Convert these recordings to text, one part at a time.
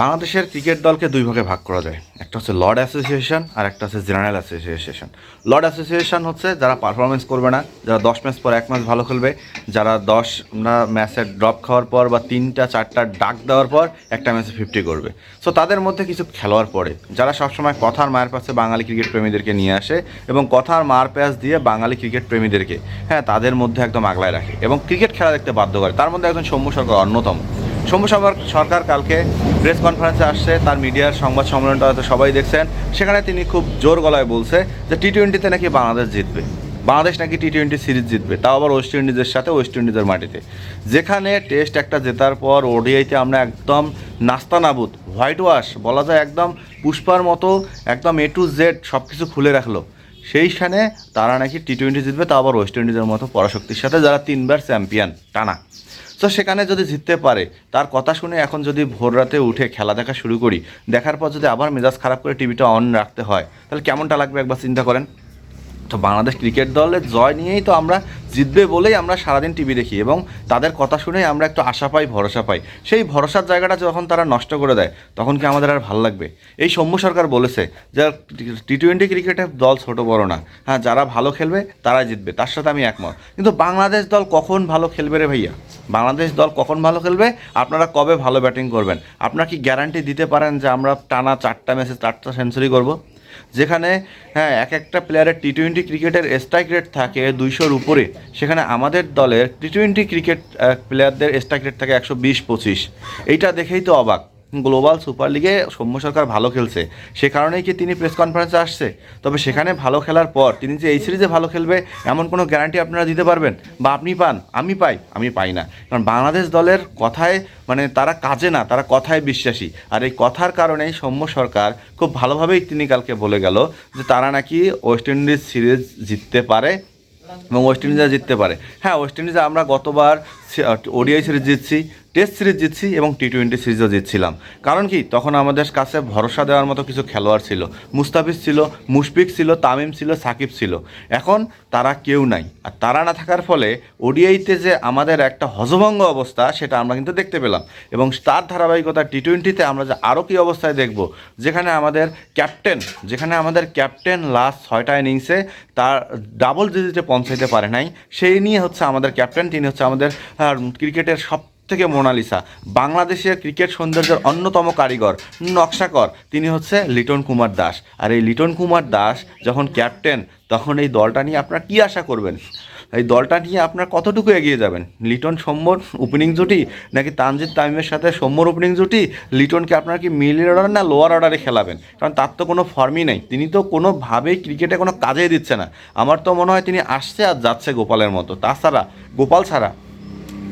বাংলাদেশের ক্রিকেট দলকে দুই ভাগে ভাগ করা যায়। একটা হচ্ছে লর্ড অ্যাসোসিয়েশন আর একটা হচ্ছে জেনারেল অ্যাসোসিয়েশন লর্ড অ্যাসোসিয়েশন হচ্ছে যারা পারফরমেন্স করবে না, যারা দশ ম্যাচ পর এক ম্যাচ ভালো খেলবে, যারা দশ ম্যাচের ড্রপ খাওয়ার পর বা তিনটা, চারটা ডাক দেওয়ার পর একটা ম্যাচে ফিফটি করবে। সো তাদের মধ্যে কিছু খেলোয়াড় পড়ে, যারা সবসময় কথার মায়ের পাশে বাঙালি ক্রিকেট প্রেমীদেরকে নিয়ে আসে এবং কথার মার প্যাচ দিয়ে বাঙালি ক্রিকেট প্রেমীদেরকে হ্যাঁ তাদের মধ্যে একদম আগলায় রাখে এবং ক্রিকেট খেলা দেখতে বাধ্য করে। তার মধ্যে একজন সৌম্য সরকার অন্যতম। সৌম্য সরকার কালকে প্রেস কনফারেন্সে আসছে, তার মিডিয়ার সংবাদ সম্মেলনটা হয়তো সবাই দেখছেন। সেখানে তিনি খুব জোর গলায় বলছে যে টি টোয়েন্টিতে নাকি বাংলাদেশ জিতবে। বাংলাদেশ নাকি টি টোয়েন্টি সিরিজ জিতবে। তাও আবার ওয়েস্ট ইন্ডিজের সাথে ওয়েস্ট ইন্ডিজের মাটিতে। যেখানে টেস্ট একটা জেতার পর ওডিআইতে আমরা একদম নাস্তা নাবুদ হোয়াইট ওয়াশ বলা যায় একদম পুষ্পার মতো, একদম এ টু জেড সব কিছু খুলে রাখল। সেইখানে তারা নাকি টি টোয়েন্টি জিতবে তা আবার ওয়েস্ট ইন্ডিজের মতো পরাশক্তির সাথে, যারা তিনবার চ্যাম্পিয়ন টানা। তো সেখানে যদি জিততে পারে, তার কথা শুনে এখন যদি ভোর রাতে উঠে খেলা দেখা শুরু করি, দেখার পর যদি আবার মেজাজ খারাপ করে টিভিটা অন রাখতে হয়, তাহলে কেমনটা লাগবে একবার চিন্তা করেন? তো বাংলাদেশ ক্রিকেট দলের জয় নিয়েই তো আমরা জিতবে বলেই আমরা সারাদিন টিভি দেখি এবং তাদের কথা শুনেই আমরা একটু আশা পাই, ভরসা পাই। সেই ভরসার জায়গাটা যখন তারা নষ্ট করে দেয়, তখন কি আমাদের আর ভালো লাগবে? এই সৌম্য সরকার বলেছে যে টি টোয়েন্টি ক্রিকেটের দল ছোট বড় না। হ্যাঁ যারা ভালো খেলবে, তারাই জিতবে। তার সাথে আমি একমত। কিন্তু বাংলাদেশ দল কখন ভালো খেলবে রে ভাইয়া? বাংলাদেশ দল কখন ভালো খেলবে? আপনারা কবে ভালো ব্যাটিং করবেন? আপনারা কি গ্যারান্টি দিতে পারেন যে আমরা টানা চারটা ম্যাচে চারটা সেঞ্চুরি করব? যেখানে হ্যাঁ এক একটা প্লেয়ারের টি টোয়েন্টি ক্রিকেটের স্ট্রাইক রেট থাকে দুইশোর উপরে। সেখানে আমাদের দলের টি টোয়েন্টি ক্রিকেট প্লেয়ারদের স্ট্রাইক রেট থাকে একশো বিশ, পঁচিশ। এইটা দেখেই তো অবাক। গ্লোবাল সুপার লিগে সৌম্য সরকার ভালো খেলছে। সে কারণেই কি তিনি প্রেস কনফারেন্সে আসছে? তবে সেখানে ভালো খেলার পর তিনি যে এই সিরিজে ভালো খেলবে, এমন কোনো গ্যারান্টি আপনারা দিতে পারবেন? বা আপনি পান? আমি পাই আমি পাই না। কারণ বাংলাদেশ দলের কথায় মানে তারা কাজে না, তারা কথায় বিশ্বাসী। আর এই কথার কারণেই সৌম্য সরকার খুব ভালোভাবেই তিনি কালকে বলে গেল যে তারা নাকি ওয়েস্ট ইন্ডিজ সিরিজ জিততে পারে এবং ওয়েস্ট ইন্ডিজে জিততে পারে। হ্যাঁ ওয়েস্ট ইন্ডিজে আমরা গতবার ওডিআই সিরিজ জিতছি, টেস্ট সিরিজ জিতছি এবং টি টোয়েন্টি সিরিজও জিতছিলাম। কারণ কি? তখন আমাদের কাছে ভরসা দেওয়ার মতো কিছু খেলোয়াড় ছিল। মুস্তাফিজ ছিল, মুশফিক ছিল, তামিম ছিল, সাকিব ছিল। এখন তারা কেউ নাই। আর তারা না থাকার ফলে ওডিআইতে যে আমাদের একটা হজভঙ্গ অবস্থা, সেটা আমরা কিন্তু দেখতে পেলাম। এবং তার ধারাবাহিকতা টি টোয়েন্টিতে আমরা যে আরও কী অবস্থায় দেখব, যেখানে আমাদের ক্যাপ্টেন, যেখানে আমাদের ক্যাপ্টেন লাস্ট ছয়টা ইনিংসে তার ডাবল ডিজিটে পৌঁছাইতে পারে নাই। সেই নিয়ে হচ্ছে আমাদের ক্যাপ্টেন, তিনি হচ্ছে আমাদের আহ, ক্রিকেটের সব থেকে মোনালিসা। বাংলাদেশের ক্রিকেট সৌন্দর্যের অন্যতম কারিগর নকশাকর তিনি হচ্ছে লিটন কুমার দাস। আর এই লিটন কুমার দাস যখন ক্যাপ্টেন তখন এই দলটা নিয়ে আপনারা কী আশা করবেন? এই দলটা নিয়ে আপনার কতটুকু এগিয়ে যাবেন? লিটন সৌম্যর ওপেনিং জুটি নাকি তানজিদ তামিমের সাথে সৌম্যর ওপেনিং জুটি? লিটনকে আপনার কি মিডল অর্ডার না লোয়ার অর্ডারে খেলাবেন? কারণ তার তো কোনো ফর্মই নেই। তিনি তো কোনোভাবেই ক্রিকেটে কোনো কাজেই দিচ্ছে না। আমার তো মনে হয় তিনি আসছে আর যাচ্ছে গোপালের মতো। তাছাড়া গোপাল ছাড়া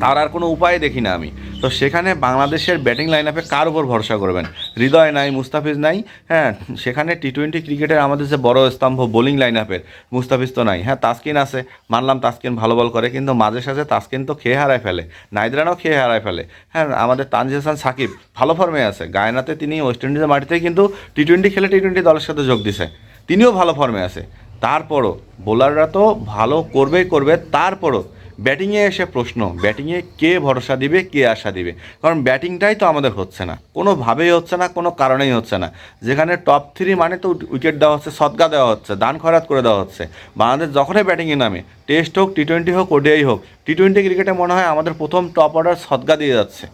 তার আর কোনো উপায় দেখি না আমি। তো সেখানে বাংলাদেশের ব্যাটিং লাইন আপে কার উপর ভরসা করবেন? হৃদয় নাই, মুস্তাফিজ নাই হ্যাঁ সেখানে টি টোয়েন্টি ক্রিকেটের আমাদের যে বড় স্তম্ভ বোলিং লাইন আপের মুস্তাফিজ তো নাই। হ্যাঁ তাসকিন আছে, মানলাম তাসকিন ভালো বল করে, কিন্তু মাঝে সাঝে তাসকিন তো খেয়ে হারায় ফেলে নাইদরানও খেয়ে হারায় ফেলে। হ্যাঁ আমাদের তানজিদ হাসান সাকিব ভালো ফর্মে আছে, গায়নাতে তিনি ওয়েস্ট ইন্ডিজের মাটিতে কিন্তু টি টোয়েন্টি খেলে টি টোয়েন্টি দলের সাথে যোগ দিছে, তিনিও ভালো ফর্মে আছে। তারপরও বোলাররা তো ভালো করবেই করবে, তারপরও ব্যাটিংয়ে এসে প্রশ্ন, ব্যাটিংয়ে কে ভরসা দিবে, কে আশা দিবে? কারণ ব্যাটিংটাই তো আমাদের হচ্ছে না। কোনোভাবেই হচ্ছে না, কোনো কারণেই হচ্ছে না। যেখানে টপ থ্রি মানে তো উইকেট দেওয়া হচ্ছে সদকা দেওয়া হচ্ছে, দান খরাত করে দেওয়া হচ্ছে। বাংলাদেশ যখনই ব্যাটিংয়ে নামে টেস্ট হোক টি টোয়েন্টি হোক ওডিআই হোক টি টোয়েন্টি ক্রিকেটে মনে হয় আমাদের প্রথম টপ অর্ডার সদকা দিয়ে যাচ্ছে।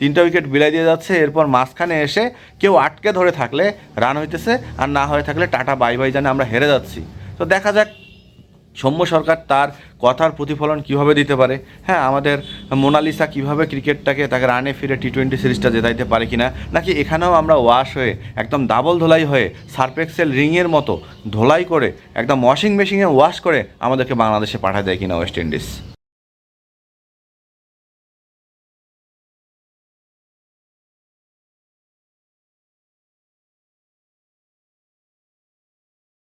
তিনটা উইকেট বিলাই দিয়ে যাচ্ছে, এরপর মাঝখানে এসে কেউ আটকে ধরে থাকলে রান হইতেছে, আর না হয়ে থাকলে টাটা বাই বাই জানে আমরা হেরে যাচ্ছি। তো দেখা যাক সৌম্য সরকার তার কথার প্রতিফলন কীভাবে দিতে পারে? হ্যাঁ আমাদের মোনালিসা কীভাবে ক্রিকেটটাকে তাকে রানে ফিরে টি টোয়েন্টি সিরিজটা জেতাইতে পারে কিনা? নাকি এখানেও আমরা ওয়াশ হয়ে, একদম ডাবল ধোলাই হয়ে সার্পেক্সেল রিংয়ের মতো ধোলাই করে, একদম ওয়াশিং মেশিনে ওয়াশ করে আমাদেরকে বাংলাদেশে পাঠা দেয় কিনা ওয়েস্ট ইন্ডিজ